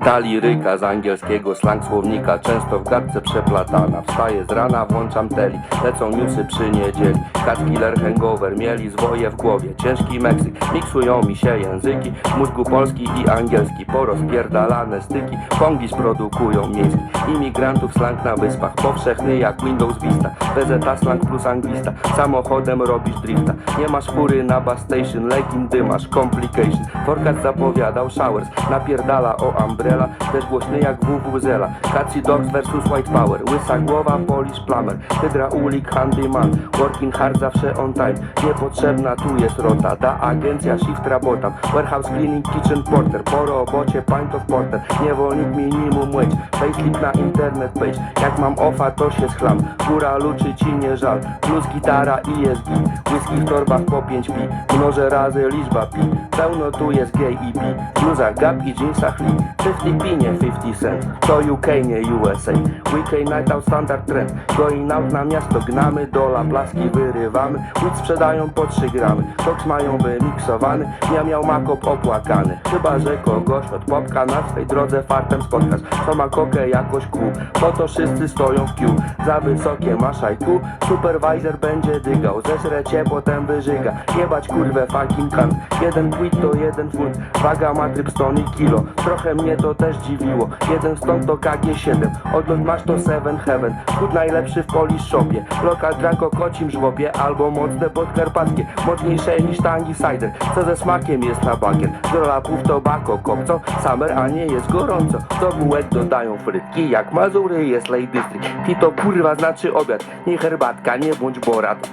Ta liryka z angielskiego slang słownika Często w gadce przeplatana. Wstaję z rana, włączam teli Lecą newsy przy niedzieli. Cat killer hangover, mieli zwoje w głowie. Ciężki Meksyk, miksują mi się języki. W mózgu polski i angielski Porozpierdalane styki. Kongis produkują miejski Imigrantów slang na wyspach. Powszechny jak Windows Vista. PZ slang plus anglista. Samochodem robisz drifta. Nie masz fury na bus station Legin dymasz, complication. Forecast zapowiadał showers. Napierdala o umbrella Też głośny jak WWZela Catchy Dogs vs White Power Łysa głowa, Polish Plumber. Hydraulic Handyman Working hard zawsze on time. Niepotrzebna tu jest rota Ta agencja shift rabota Warehouse cleaning, kitchen porter Po robocie pint of porter. Niewolnik minimum wage Payslip na internet page. Jak mam offa to się schlam Góra luczy ci nie żal. Plus gitara i jest git Whisky w torbach po 5 pi. Mnożę razy liczba pi Pełno tu jest gay i bi Bluza gap i jeansach lee 50 pi nie 50 cent To UK nie USA Weekend night out standard trend. Going out na miasto gnamy Dola blaski wyrywamy. Weed sprzedają po 3 gramy. Koks mają wymiksowany. Ja miał makop opłakany. Chyba, że kogoś od popka Na swej drodze fartem spotkasz. Co ma kokę jakoś kół Po to wszyscy stoją w queue Za wysokie masz IQ Supervisor będzie dygał. Zeżre cię potem wyżyga. Jebać kurwę fucking kan Jeden quid to jeden funt. Waga ma trypston i kilo. Trochę mnie to też dziwiło. Jeden stąd to KG7 Odlot masz to Seven Heaven. Food najlepszy w Polish Shopie Lokal dranko kocim żłobie Albo mocne podkarpackie. Mocniejsze niż tangi cider. Co ze smakiem jest na bakier Z rolapów tobacco kopco. Summer, a nie jest gorąco. Do bułek dodają frytki Jak Mazury jest Lake District Pi to kurwa znaczy obiad. Nie herbatka, nie bądź borat.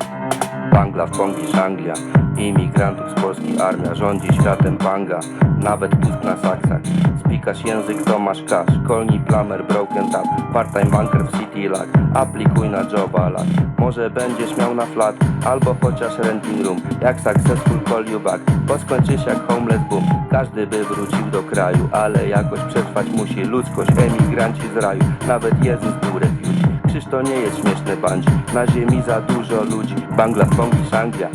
Bangla w Kongisz Anglia. Imigrantów z Polski armia Rządzi światem banga Nawet pusk na saksach Spikasz język to masz cash. Szkolni plamer broken tap. Part-time banker w City Lag Aplikuj na joba lag Może będziesz miał na flat Albo chociaż renting room. Jak successful call you back Bo skończysz jak homeless boom. Każdy by wrócił do kraju Ale jakoś przetrwać musi. Ludzkość Emigranci z raju Nawet Jezus był refugee Krzyż to nie jest śmieszne bandzi Na ziemi za dużo ludzi. Bangla, Kongisz, Anglia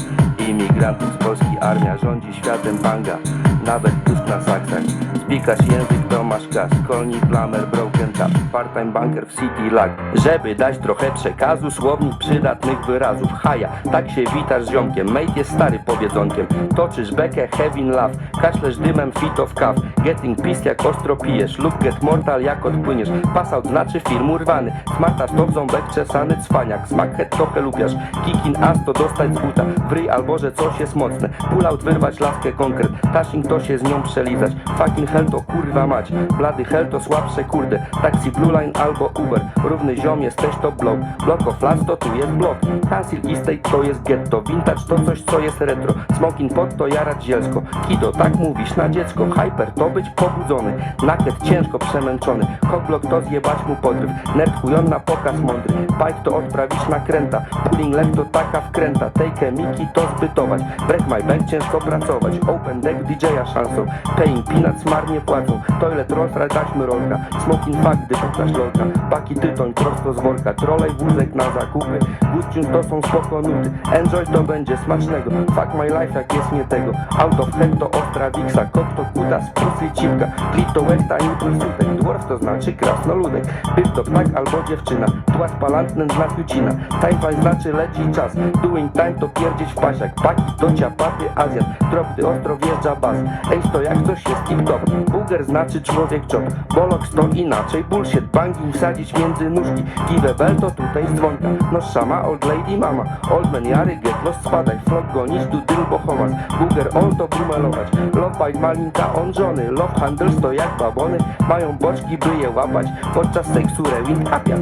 Imigrantów z Polski armia Rządzi światem banga Nawet tusk na saksach Spikasz język to masz kas Kolni, plamer, broken tap Part-time banker w City Lag. Żeby dać trochę przekazu Słownik przydatnych wyrazów. Haja, tak się witasz z ziomkiem. Mate jest stary powiedzonkiem. Toczysz bekę, heavy love Kaszlesz dymem, fit of kaw Getting pissed jak ostro pijesz. Lub get mortal jak odpłyniesz. Pass out znaczy film urwany. Smartasz to w ząbek czesany cwaniak. Smackhead trochę lubiasz. Kikin as to dostać z buta. W ryj albo że coś jest mocne. Pull out wyrwać laskę konkret. Tashing to się z nią przelizać. Fucking hell to kurwa mać. Blady hell to słabsze kurde. Taxi Blue Line albo Uber. Równy ziom jesteś to blok. Block of flats to tu jest blok. Cancel Estate to jest ghetto Vintage to coś co jest retro. Smoking pot to jarać zielsko. Kido tak mówisz na dziecko. Hyper to być pobudzony. Naked ciężko przemęczony. Cockblock to zjebać mu podryw. Nerd chujon na pokaz mądry. Bike to odprawić nakręta Pulling leg to taka wkręta. Take Miki to zbytować. Break my bank ciężko pracować. Open deck DJ-a szansą Paying peanuts marnie płacą. Toilet roll daćmy rolka. Smoking fuck gdy pukasz lolka Paki tytoń prosto z worka. Trolej wózek na zakupy. Guściun to są spoko nuty. Enjoy to będzie smacznego. Fuck my life jak jest nie tego. Out of head to ostra wiksa. Kot to kuta z cipka. Klit to łechta impulsutek Dwarf to znaczy krasnoludek. Byk to ptak albo dziewczyna. Tła spalantny znak Jucina Time znaczy leci czas. Doing time to pierdzieć w pasiak Paki to ciapaty Azjat Drop ostro wjeżdża bas Ace to jak coś jest tip-top Buger znaczy człowiek job Bolok to inaczej. Bullshit Banging wsadzić między nóżki. Give bell to tutaj dzwonka. No szama, old lady mama. Old man jary, get lost, spadaj. Flop gonić, tu dyl bohomas Buger all to brumelować Love malinka on żony. Love handles to jak babony. Mają boczki by je łapać. Podczas seksu rewin apiać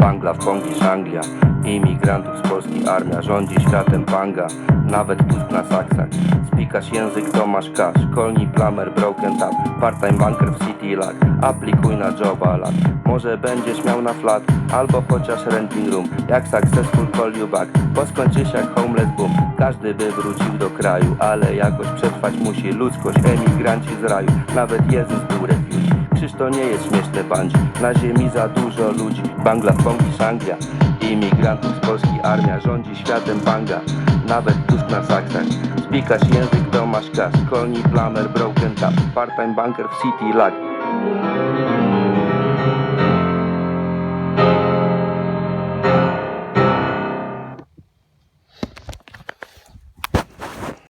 Bangla w Kongisz Anglia Imigrantów z Polski armia Rządzi światem banga Nawet pusk na saksach. Spikasz język to masz cash Szkolni plamer broken tap. Part-time banker w City Lag Aplikuj na joba lag Może będziesz miał na flat Albo chociaż renting room. Jak successful call you back Bo skończysz jak homeless boom. Każdy by wrócił do kraju Ale jakoś przetrwać musi ludzkość Emigranci z raju. Nawet Jezus był Krzyż to nie jest śmieszne bandzi. Na ziemi za dużo ludzi. Bangla, Bangladesh, Anglia Imigrantów z Polski armia Rządzi światem banga. Nawet tusk na saksach. Spikasz język to masz kas Kolni, plamer, broken tap. Part-time banker w city lag